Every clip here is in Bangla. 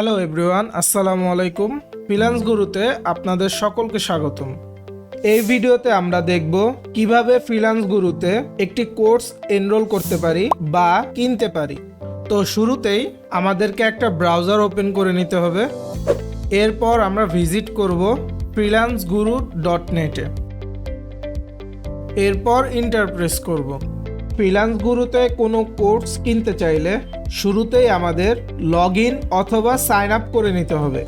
হ্যালো এভরিওয়ান আসসালামু আলাইকুম ফিনান্স গুরুতে আপনাদের সকলকে স্বাগতম। এই ভিডিওতে আমরা দেখব কীভাবে ফ্রিল্যান্স গুরুতে একটি কোর্স এনরোল করতে পারি বা কিনতে পারি। তো শুরুতেই আমাদেরকে একটা ব্রাউজার ওপেন করে নিতে হবে। এরপর আমরা ভিজিট করব ফ্রিল্যান্স গুরু ডট নেটে এরপর ইন্টারপ্রেস করব। ফ্রিল্যান্স গুরুতে কোনো কোর্স কিনতে চাইলে শুরুতেই আমাদের লগ অথবা সাইন আপ করে নিতে হবে।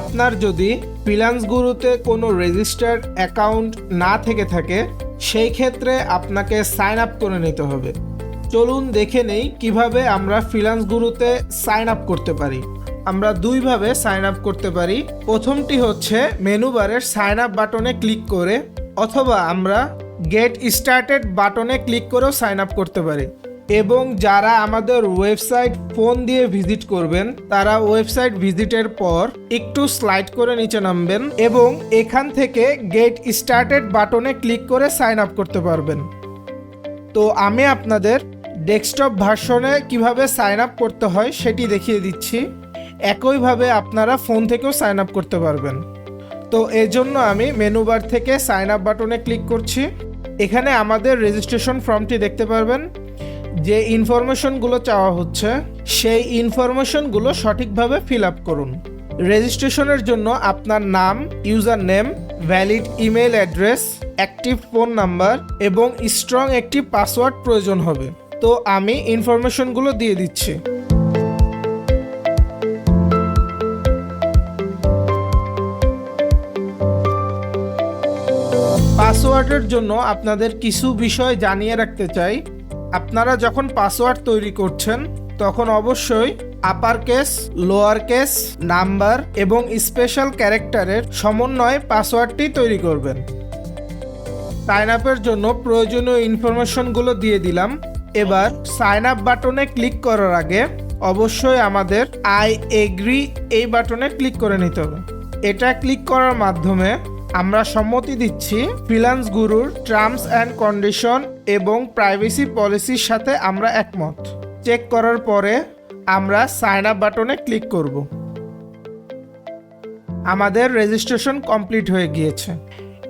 আপনার যদি ফ্রিল্যান্স গুরুতে কোনো রেজিস্টার্ড অ্যাকাউন্ট না থেকে থাকে, সেই ক্ষেত্রে আপনাকে সাইন আপ করে নিতে হবে। চলুন দেখে নেই কীভাবে আমরা ফ্রিল্যান্স গুরুতে সাইন আপ করতে পারি। আমরা দুইভাবে সাইন আপ করতে পারি। প্রথমটি হচ্ছে মেনু বারের সাইন আপ বাটনে ক্লিক করে, অথবা আমরা গেট স্টার্টেড বাটনে ক্লিক করেও সাইন আপ করতে পারি। এবং যারা আমাদের ওয়েবসাইট ফোন দিয়ে ভিজিট করবেন, তারা ওয়েবসাইট ভিজিটের পর একটু স্লাইড করে নিচে নামবেন এবং এখান থেকে গেট স্টার্টেড বাটনে ক্লিক করে সাইন আপ করতে পারবেন। তো আমি আপনাদের ডেস্কটপ ভার্সনে কীভাবে সাইন আপ করতে হয় সেটি দেখিয়ে দিচ্ছি। একইভাবে আপনারা ফোন থেকেও সাইন আপ করতে পারবেন। তো এজন্য আমি মেনু বার থেকে সাইন আপ বাটনে ক্লিক করছি। এখানে আমাদের রেজিস্ট্রেশন ফর্মটি দেখতে পারবেন। যে ইনফরমেশনগুলো চাওয়া হচ্ছে, সেই ইনফরমেশনগুলো সঠিকভাবে ফিল আপ করুন। রেজিস্ট্রেশনের জন্য আপনার নাম user name valid email address active phone number এবং স্ট্রং একটি পাসওয়ার্ড প্রয়োজন হবে। তো আমি ইনফরমেশনগুলো দিয়ে দিচ্ছি। পাসওয়ার্ডের জন্য আপনাদের কিছু বিষয় জানিয়ে রাখতে চাই। আপনারা যখন পাসওয়ার্ড তৈরি করছেন, তখন অবশ্যই upper case lower case number এবং স্পেশাল ক্যারেক্টারের সমন্বয়ে পাসওয়ার্ডটি তৈরি করবেন। সাইন আপের জন্য প্রয়োজনীয় ইনফরমেশনগুলো দিয়ে দিলাম। এবার সাইন আপ বাটনে ক্লিক করার আগে অবশ্যই আমাদের আই এগ্রি এই বাটনে ক্লিক করে নিতে হবে। এটা ক্লিক করার মাধ্যমে আমরা সম্মতি দিচ্ছি ফ্রিল্যান্স গুরুর টার্মস অ্যান্ড কন্ডিশন এবং প্রাইভেসি পলিসির সাথে আমরা একমত। চেক করার পরে আমরা সাইন আপ বাটনে ক্লিক করব। আমাদের রেজিস্ট্রেশন কমপ্লিট হয়ে গিয়েছে।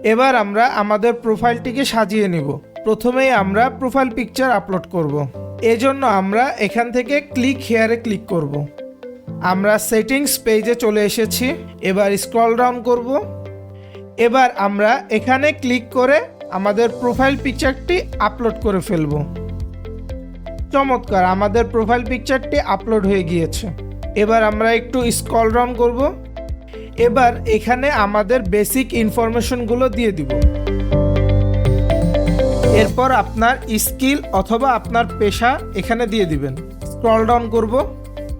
এবার আমরা আমাদের প্রোফাইলটিকে সাজিয়ে নিব। প্রথমেই আমরা প্রোফাইল পিকচার আপলোড করব। এজন্য আমরা এখান থেকে ক্লিক হেয়ারে ক্লিক করব। আমরা সেটিংস পেজে চলে এসেছি। এবার স্ক্রল ডাউন করব। এবার আমরা এখানে ক্লিক করে আমাদের প্রোফাইল পিকচারটি আপলোড করে ফেলব। চমৎকার, আমাদের প্রোফাইল পিকচারটি আপলোড হয়ে গিয়েছে। এবার আমরা একটু স্ক্রল ডাউন করব। এবার এখানে আমাদের বেসিক ইনফরমেশনগুলো দিয়ে দিব। এরপর আপনার স্কিল অথবা আপনার পেশা এখানে দিয়ে দিবেন। স্ক্রল ডাউন করব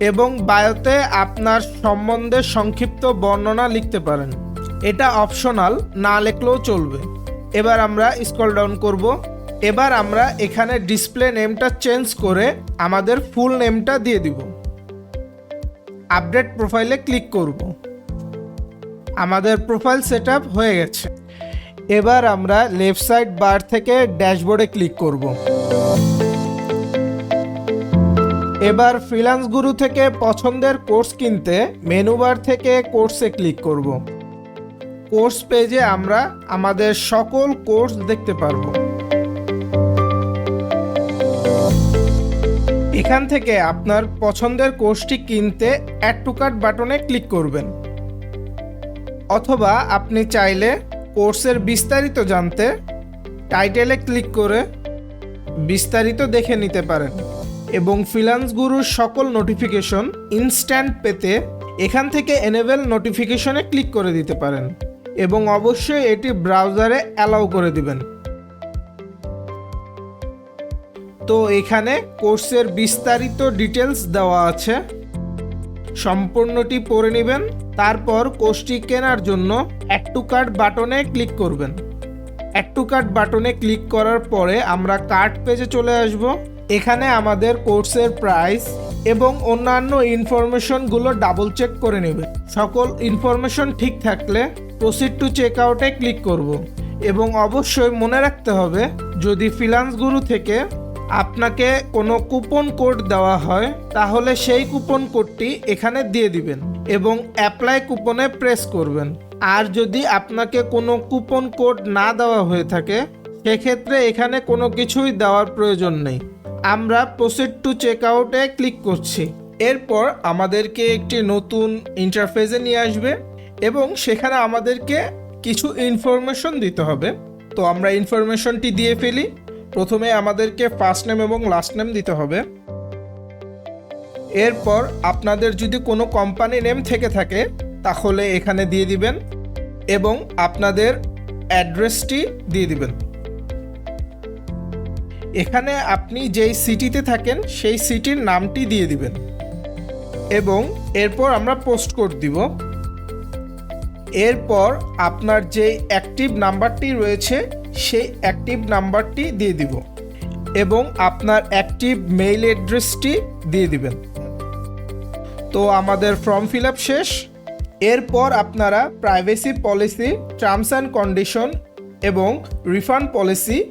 এবং বায়োতে আপনার সম্বন্ধে সংক্ষিপ্ত বর্ণনা লিখতে পারেন। এটা অপশনাল না লিখলেও চলবে। এবার আমরা স্ক্রল ডাউন করব। এবার আমরা এখানে ডিসপ্লে নেমটা চেঞ্জ করে আমাদের ফুল নেমটা দিয়ে দিব। আপডেট প্রোফাইলে ক্লিক করব। আমাদের প্রোফাইল সেট হয়ে গেছে। এবার আমরা লেফট সাইড বার থেকে ড্যাশবোর্ডে ক্লিক করব। এবার ফ্রিলান্স গুরু থেকে পছন্দের কোর্স কিনতে মেনু বার থেকে কোর্সে ক্লিক করব। কোর্স পেজে আমরা আমাদের সকল কোর্স দেখতে পারব। এখান থেকে আপনার পছন্দের কোর্সটি কিনতে অ্যাড টু কার্ট বাটনে ক্লিক করবেন। অথবা আপনি চাইলে কোর্সের বিস্তারিত জানতে টাইটেলে ক্লিক করে বিস্তারিত দেখে নিতে পারেন এবং ফিনান্স গুরুর সকল নোটিফিকেশন ইনস্ট্যান্ট পেতে এখান থেকে এনেবেল নোটিফিকেশনে ক্লিক করে দিতে পারেন। এবং অবশ্যই এটি ব্রাউজারে অ্যালাউ করে দিবেন। তো এখানে কোর্সের বিস্তারিত ডিটেলস দেওয়া আছে। সম্পূর্ণটি পড়ে নেবেন, তারপর কোর্সটি কেনার জন্য অ্যাড টু কার্ট বাটনে ক্লিক করবেন। অ্যাড টু কার্ট বাটনে ক্লিক করার পরে আমরা কার্ট পেজে চলে আসব। এখানে আমাদের কোর্সের প্রাইস এবং অন্যান্য ইনফরমেশনগুলো ডাবল চেক করে নেবে। সকল ইনফরমেশন ঠিক থাকলে প্রসিড টু চেক আউটে ক্লিক করব। এবং অবশ্যই মনে রাখতে হবে, যদি ফিনান্স গুরু থেকে আপনাকে কোনো কুপন কোড দেওয়া হয়, তাহলে সেই কুপন কোডটি এখানে দিয়ে দিবেন এবং অ্যাপ্লাই কুপনে প্রেস করবেন। আর যদি আপনাকে কোনো কুপন কোড না দেওয়া হয়ে থাকে, সেক্ষেত্রে এখানে কোনো কিছুই দেওয়ার প্রয়োজন নেই। আমরা প্রসিড টু চেক আউটে ক্লিক করছি। এরপর আমাদেরকে একটি নতুন ইন্টারফেসে নিয়ে আসবে এবং সেখানে আমাদেরকে কিছু ইনফরমেশন দিতে হবে। তো আমরা ইনফরমেশনটি দিয়ে ফেলি। প্রথমে আমাদেরকে ফার্স্ট নেম এবং লাস্ট নেম দিতে হবে। এরপর আপনাদের যদি কোনো কোম্পানি নেম থেকে থাকে, তাহলে এখানে দিয়ে দিবেন এবং আপনাদের অ্যাড্রেসটি দিয়ে দিবেন। এখানে আপনি যেই সিটিতে থাকেন, সেই সিটির নামটি দিয়ে দিবেন। এবং এরপর আমরা পোস্ট কোড দিব। এরপর আপনার যে অ্যাক্টিভ নাম্বারটি রয়েছে, সেই অ্যাক্টিভ নাম্বারটি দিয়ে দিব এবং আপনার অ্যাক্টিভ মেইল অ্যাড্রেসটি দিয়ে দিবেন। তো আমাদের ফর্ম ফিল আপ শেষ। এরপর আপনারা privacy policy, terms and condition এবং রিফান্ড পলিসি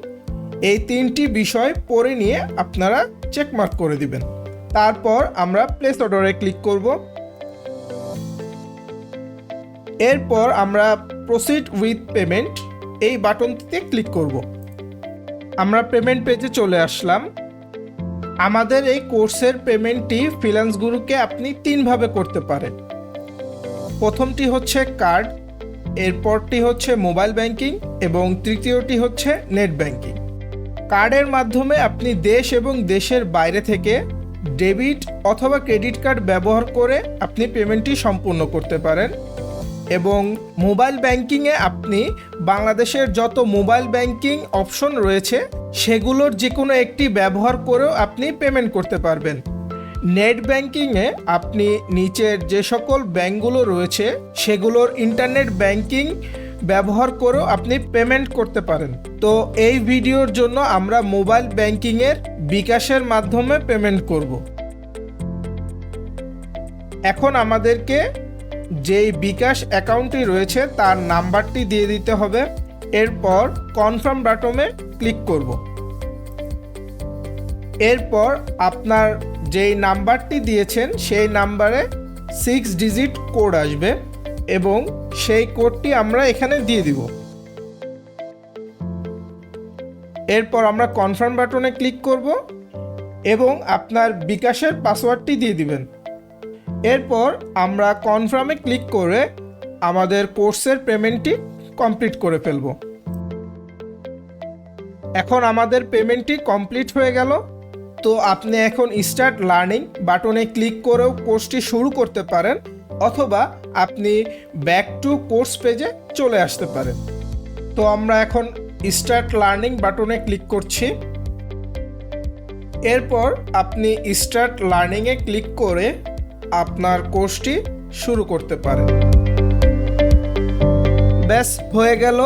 এই তিনটি বিষয় পড়ে নিয়ে আপনারা চেকমার্ক করে দিবেন। তারপর আমরা প্লেস অর্ডারে ক্লিক করব। এরপর আমরা প্রসিড উইথ পেমেন্ট এই বাটনটিতে ক্লিক করব। আমরা পেমেন্ট পেজে চলে আসলাম। আমাদের এই কোর্সের পেমেন্টটি ফিনান্স গুরুকে আপনি তিনভাবে করতে পারেন। প্রথমটি হচ্ছে কার্ড এরপরটি হচ্ছে মোবাইল ব্যাংকিং এবং তৃতীয়টি হচ্ছে নেট ব্যাংকিং কার্ডের মাধ্যমে আপনি দেশ এবং দেশের বাইরে থেকে ডেবিট অথবা ক্রেডিট কার্ড ব্যবহার করে আপনি পেমেন্টটি সম্পূর্ণ করতে পারেন। এবং মোবাইল ব্যাংকিংয়ে আপনি বাংলাদেশের যত মোবাইল ব্যাংকিং অপশন রয়েছে, সেগুলোর যে কোনো একটি ব্যবহার করেও আপনি পেমেন্ট করতে পারবেন। নেট ব্যাংকিংয়ে আপনি নিচের যে সকল ব্যাংকগুলো রয়েছে, সেগুলোর ইন্টারনেট ব্যাংকিং ব্যবহার করেও আপনি পেমেন্ট করতে পারেন। তো এই ভিডিওর জন্য আমরা মোবাইল ব্যাংকিংয়ের বিকাশের মাধ্যমে পেমেন্ট করব। এখন আমাদেরকে যেই বিকাশ অ্যাকাউন্টটি রয়েছে তার নাম্বারটি দিয়ে দিতে হবে। এরপর কনফার্ম বাটনে ক্লিক করব। এরপর আপনার যেই নাম্বারটি দিয়েছেন সেই নাম্বারে সিক্স ডিজিট কোড আসবে। এবং সেই কোডটি আমরা এখানে দিয়ে দিব। এরপর আমরা কনফার্ম বাটনে ক্লিক করব এবং আপনার বিকাশের পাসওয়ার্ডটি দিয়ে দিবেন। এরপর আমরা কনফার্মে ক্লিক করে আমাদের কোর্সের পেমেন্টটি কমপ্লিট করে ফেলব। এখন আমাদের পেমেন্টটি কমপ্লিট হয়ে গেল। তো আপনি এখন স্টার্ট লার্নিং বাটনে ক্লিক করেও কোর্সটি শুরু করতে পারেন অথবা আপনি ব্যাক টু কোর্স পেজে চলে আসতে পারেন। তো আমরা এখন স্টার্ট লার্নিং বাটনে ক্লিক করছি। এরপর আপনি স্টার্ট লার্নিংয়ে ক্লিক করে আপনার কোর্সটি শুরু করতে পারেন। ব্যাস, হয়ে গেল।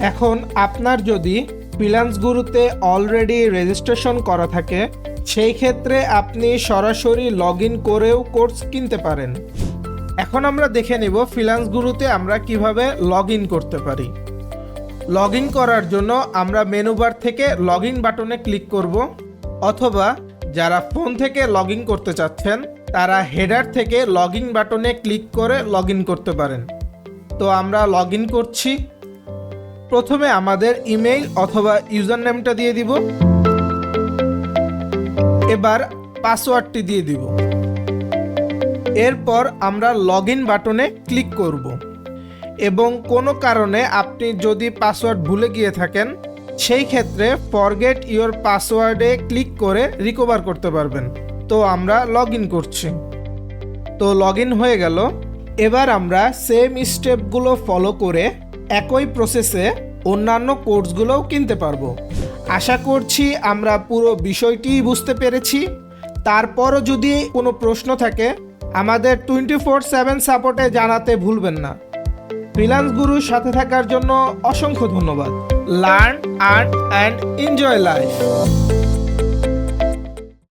এখন আপনার যদি ফ্রিল্যান্স গুরুতে অলরেডি রেজিস্ট্রেশন করা থাকে, সেই ক্ষেত্রে আপনি সরাসরি লগ ইন করেও কোর্স কিনতে পারেন। এখন আমরা দেখে নিব ফ্রিল্যান্স গুরুতে আমরা কীভাবে লগ করতে পারি। লগ করার জন্য আমরা মেনু বার থেকে লগ বাটনে ক্লিক করব, অথবা যারা ফোন থেকে লগ করতে চাচ্ছেন, তারা হেডার থেকে লগ বাটনে ক্লিক করে লগ করতে পারেন। তো আমরা লগ করছি। প্রথমে আমাদের ইমেইল অথবা ইউজার নেমটা দিয়ে দিব। এবার পাসওয়ার্ডটি দিয়ে দিব। এরপর আমরা লগ ইন বাটনে ক্লিক করব। এবং কোনো কারণে আপনি যদি পাসওয়ার্ড ভুলে গিয়ে থাকেন, সেই ক্ষেত্রে ফরগেট ইওর পাসওয়ার্ডে ক্লিক করে রিকভার করতে পারবেন। তো আমরা লগ ইন করছি। তো লগ ইন হয়ে গেল। এবার আমরা সেম স্টেপগুলো ফলো করে একই প্রসেসে অন্যান্য কোর্সগুলোও কিনতে পারব। আশা করছি আমরা পুরো বিষয়টি বুঝতে পেরেছি। তারপরও যদি কোনো প্রশ্ন থাকে আমাদের টোয়েন্টি ফোর সেভেন সাপোর্টে জানাতে ভুলবেন না। ফ্রিলান্স গুরুর সাথে থাকার জন্য অসংখ্য ধন্যবাদ। Learn art and enjoy life